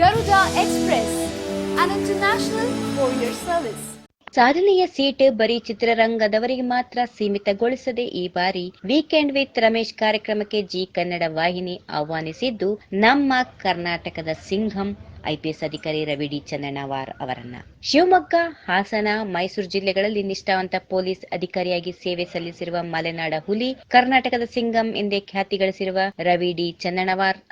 Garuda express international courier service ಸಾಧನೆಯ seat ಬರೀ ಚಿತ್ರರಂಗದವರಿಗೆ ಮಾತ್ರ ಸೀಮಿತಗೊಳಿಸದೆ ಈ ಬಾರಿ ವೀಕೆಂಡ್ ವಿತ್ ರಮೇಶ್ ಕಾರ್ಯಕ್ರಮಕ್ಕೆ ಜಿ ಕನ್ನಡ ವಾಹಿನಿ ಆಹ್ವಾನಿಸಿದ್ದು ನಮ್ಮ ಕರ್ನಾಟಕದ ಸಿಂಘಂ ಐಪಿಎಸ್ ಅಧಿಕಾರಿ ರವಿ ಡಿ ಚಂದಣ್ಣವಾರ್ ಅವರನ್ನ. ಶಿವಮೊಗ್ಗ, ಹಾಸನ, ಮೈಸೂರು ಜಿಲ್ಲೆಗಳಲ್ಲಿ ನಿಷ್ಠಾವಂತ ಪೊಲೀಸ್ ಅಧಿಕಾರಿಯಾಗಿ ಸೇವೆ ಸಲ್ಲಿಸಿರುವ ಮಲೆನಾಡ ಹುಲಿ ಕರ್ನಾಟಕದ ಸಿಂಗಂ ಎಂದೇ ಖ್ಯಾತಿ ಗಳಿಸಿರುವ ರವಿ ಡಿ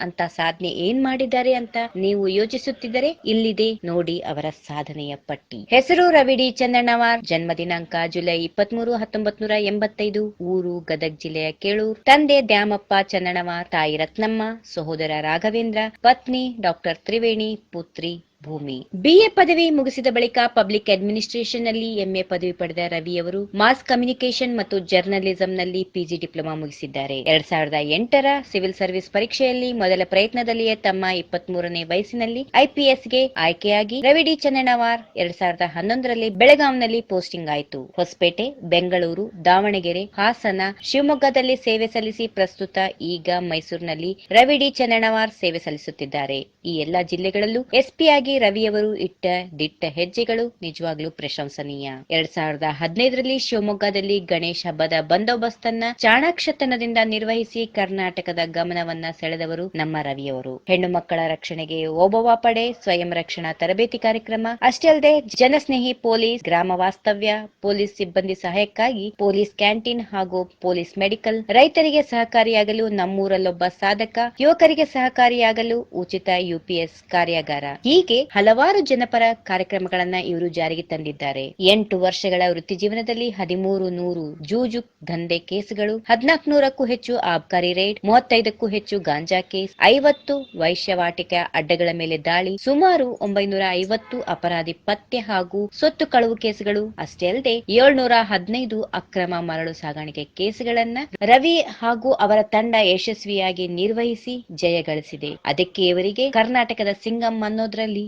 ಅಂತ ಸಾಧನೆ ಏನ್ ಮಾಡಿದ್ದಾರೆ ಅಂತ ನೀವು ಯೋಚಿಸುತ್ತಿದ್ದರೆ ಇಲ್ಲಿದೆ ನೋಡಿ ಅವರ ಸಾಧನೆಯ ಪಟ್ಟಿ. ಹೆಸರು ರವಿ ಡಿ ಚಂದಣ್ಣವಾರ್ ಜನ್ಮ ದಿನಾಂಕ ಜುಲೈ ಇಪ್ಪತ್ಮೂರು ಹತ್ತೊಂಬತ್ ನೂರ ಎಂಬತ್ತೈದು, ಊರು ಗದಗ್ ಜಿಲ್ಲೆಯ ಕೇಳೂರ್. ತಂದೆ ದ್ಯಾಮಪ್ಪ ಚಂದಣ್ಣವಾರ್ ತಾಯಿ ರತ್ನಮ್ಮ, ಸಹೋದರ ರಾಘವೇಂದ್ರ, ಪತ್ನಿ ಡಾಕ್ಟರ್ ತ್ರಿವೇಣಿ Hipotri ಭೂಮಿ. ಬಿಎ ಪದವಿ ಮುಗಿಸಿದ ಬಳಿಕ ಪಬ್ಲಿಕ್ ಅಡ್ಮಿನಿಸ್ಟ್ರೇಷನ್ನಲ್ಲಿ ಎಂಎ ಪದವಿ ಪಡೆದ ರವಿ ಅವರು ಮಾಸ್ ಕಮ್ಯುನಿಕೇಶನ್ ಮತ್ತು ಜರ್ನಲಿಸಂ ನಲ್ಲಿ ಪಿಜಿ ಡಿಪ್ಲೊಮಾ ಮುಗಿಸಿದ್ದಾರೆ. ಎರಡ್ ಸಾವಿರದ ಎಂಟರ ಸಿವಿಲ್ ಸರ್ವಿಸ್ ಪರೀಕ್ಷೆಯಲ್ಲಿ ಮೊದಲ ಪ್ರಯತ್ನದಲ್ಲಿಯೇ ತಮ್ಮ ಇಪ್ಪತ್ತ್ ಮೂರನೇ ವಯಸ್ಸಿನಲ್ಲಿ ಐಪಿಎಸ್ಗೆ ಆಯ್ಕೆಯಾಗಿ ರವಿ ಡಿ ಚನ್ನಣ್ಣವಾರ್ ಎರಡ್ ಸಾವಿರದ ಹನ್ನೊಂದರಲ್ಲಿ ಬೆಳಗಾಂನಲ್ಲಿ ಪೋಸ್ಟಿಂಗ್ ಆಯಿತು. ಹೊಸಪೇಟೆ, ಬೆಂಗಳೂರು, ದಾವಣಗೆರೆ, ಹಾಸನ, ಶಿವಮೊಗ್ಗದಲ್ಲಿ ಸೇವೆ ಸಲ್ಲಿಸಿ ಪ್ರಸ್ತುತ ಈಗ ಮೈಸೂರಿನಲ್ಲಿ ರವಿ ಡಿ ಚನ್ನಣ್ಣವಾರ್ ಸೇವೆ ಸಲ್ಲಿಸುತ್ತಿದ್ದಾರೆ. ಈ ಎಲ್ಲಾ ಜಿಲ್ಲೆಗಳಲ್ಲೂ ಎಸ್ಪಿ ಆಗಿ ರವಿಯವರು ಇಟ್ಟ, ದಿಟ್ಟ ಹೆಜ್ಜೆಗಳು ನಿಜವಾಗ್ಲೂ ಪ್ರಶಂಸನೀಯ. ಎರಡ್ ಸಾವಿರದ ಹದಿನೈದರಲ್ಲಿ ಶಿವಮೊಗ್ಗದಲ್ಲಿ ಗಣೇಶ ಹಬ್ಬದ ಬಂದೋಬಸ್ತನ್ನ ಚಾಣಾಕ್ಷತನದಿಂದ ನಿರ್ವಹಿಸಿ ಕರ್ನಾಟಕದ ಗಮನವನ್ನ ಸೆಳೆದವರು ನಮ್ಮ ರವಿಯವರು. ಹೆಣ್ಣು ಮಕ್ಕಳ ರಕ್ಷಣೆಗೆ ಓಬವ್ವ ಪಡೆ, ಸ್ವಯಂ ರಕ್ಷಣಾ ತರಬೇತಿ ಕಾರ್ಯಕ್ರಮ. ಅಷ್ಟೇ ಅಲ್ಲದೆ, ಜನಸ್ನೇಹಿ ಪೊಲೀಸ್, ಗ್ರಾಮ ವಾಸ್ತವ್ಯ, ಪೊಲೀಸ್ ಸಿಬ್ಬಂದಿ ಸಹಾಯಕ್ಕಾಗಿ ಪೊಲೀಸ್ ಕ್ಯಾಂಟೀನ್ ಹಾಗೂ ಪೊಲೀಸ್ ಮೆಡಿಕಲ್ ರೈತರಿಗೆ ಸಹಕಾರಿಯಾಗಲು ನಮ್ಮೂರಲ್ಲೊಬ್ಬ ಸಾಧಕ, ಯುವಕರಿಗೆ ಸಹಕಾರಿಯಾಗಲು ಉಚಿತ ಯುಪಿಎಸ್ ಕಾರ್ಯಾಗಾರ. ಹೀಗೆ ಹಲವಾರು ಜನಪರ ಕಾರ್ಯಕ್ರಮಗಳನ್ನ ಇವರು ಜಾರಿಗೆ ತಂದಿದ್ದಾರೆ. ಎಂಟು ವರ್ಷಗಳ ವೃತ್ತಿ ಜೀವನದಲ್ಲಿ ಹದಿಮೂರು ನೂರು ಜೂಜು, ದಂಧೆ ಕೇಸ್ಗಳು ಹದಿನಾಲ್ಕು ನೂರಕ್ಕೂ ಹೆಚ್ಚು ಆಬ್ಕಾರಿ ರೇಡ್, ಮೂವತ್ತೈದಕ್ಕೂ ಹೆಚ್ಚು ಗಾಂಜಾ ಕೇಸ್, ಐವತ್ತು ವೈಶ್ಯವಾಟಿಕ ಅಡ್ಡಗಳ ಮೇಲೆ ದಾಳಿ, ಸುಮಾರು ಒಂಬೈನೂರ ಐವತ್ತು ಅಪರಾಧಿ ಪತ್ತೆ ಹಾಗೂ ಸೊತ್ತು ಕಳವು ಕೇಸ್ಗಳು, ಅಷ್ಟೇ ಅಲ್ಲದೆ ಏಳ್ನೂರ ಹದಿನೈದು ಅಕ್ರಮ ಮರಳು ಸಾಗಾಣಿಕೆ ಕೇಸ್ಗಳನ್ನ ರವಿ ಹಾಗೂ ಅವರ ತಂಡ ಯಶಸ್ವಿಯಾಗಿ ನಿರ್ವಹಿಸಿ ಜಯ ಗಳಿಸಿದೆ. ಅದಕ್ಕೆ ಇವರಿಗೆ ಕರ್ನಾಟಕದ ಸಿಂಗಂ ಅನ್ನೋದ್ರಲ್ಲಿ